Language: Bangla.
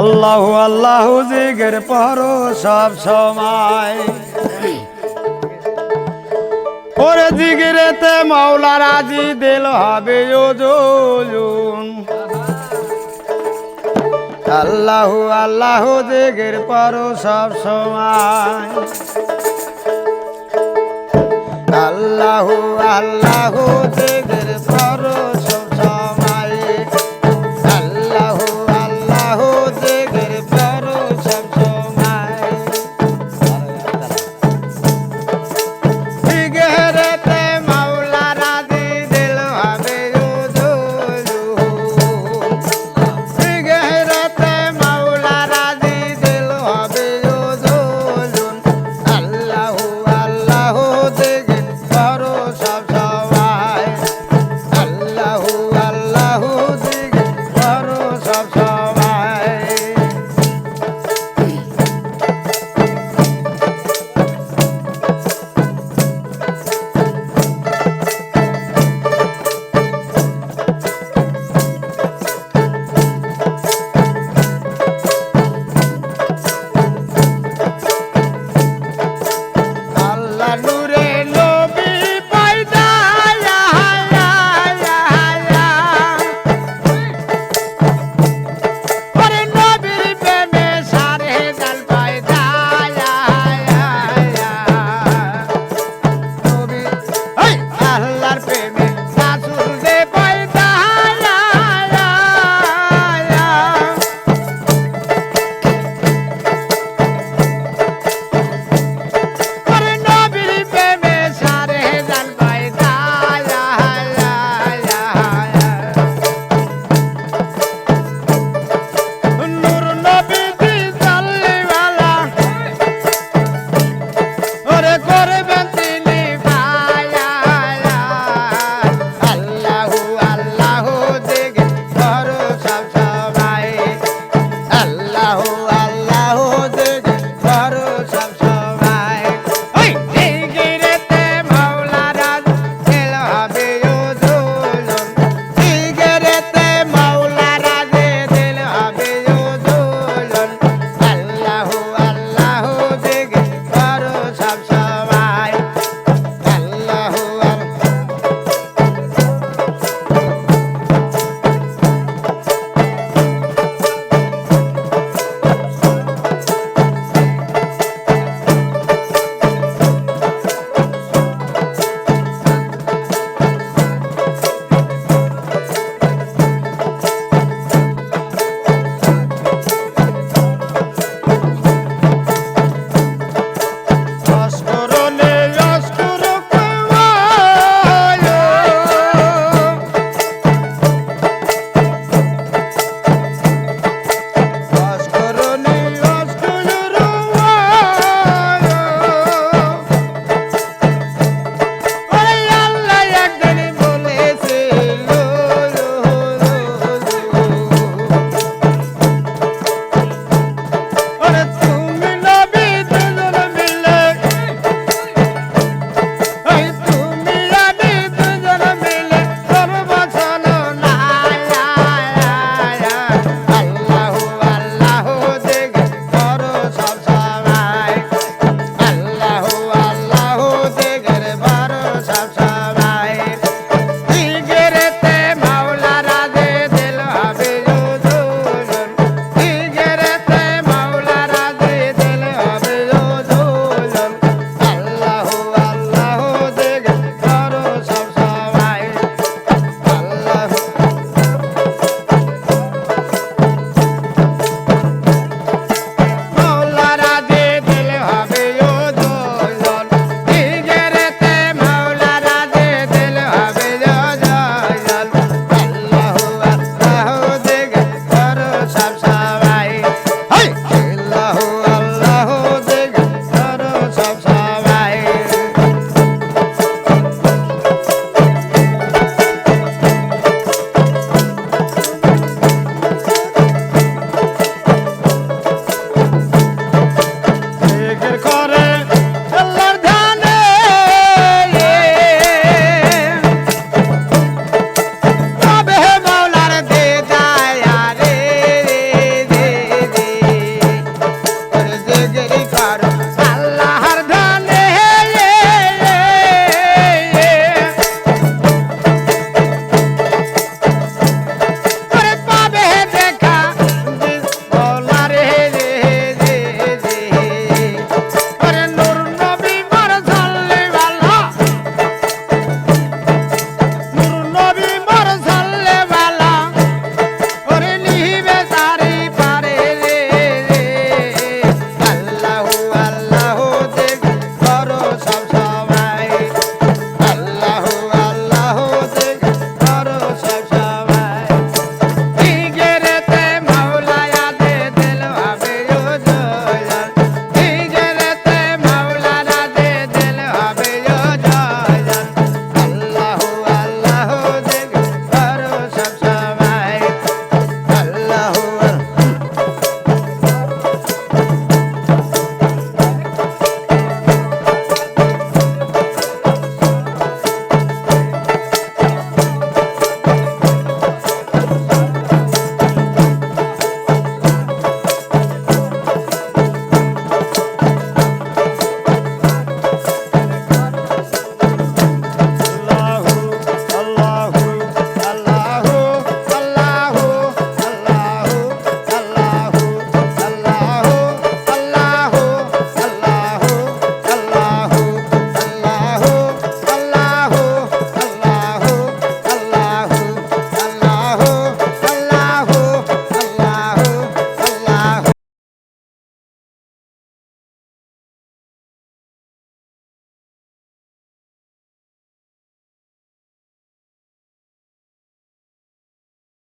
আল্লাহ আল্লাহ জিগের পর সব সময়। ওরে জিগিরেতে মাওলা রাজি দিল হবে ওজন আল্লাহ আল্লাহ জিগের পর সব সময়। আল্লাহ আল্লাহ জিগের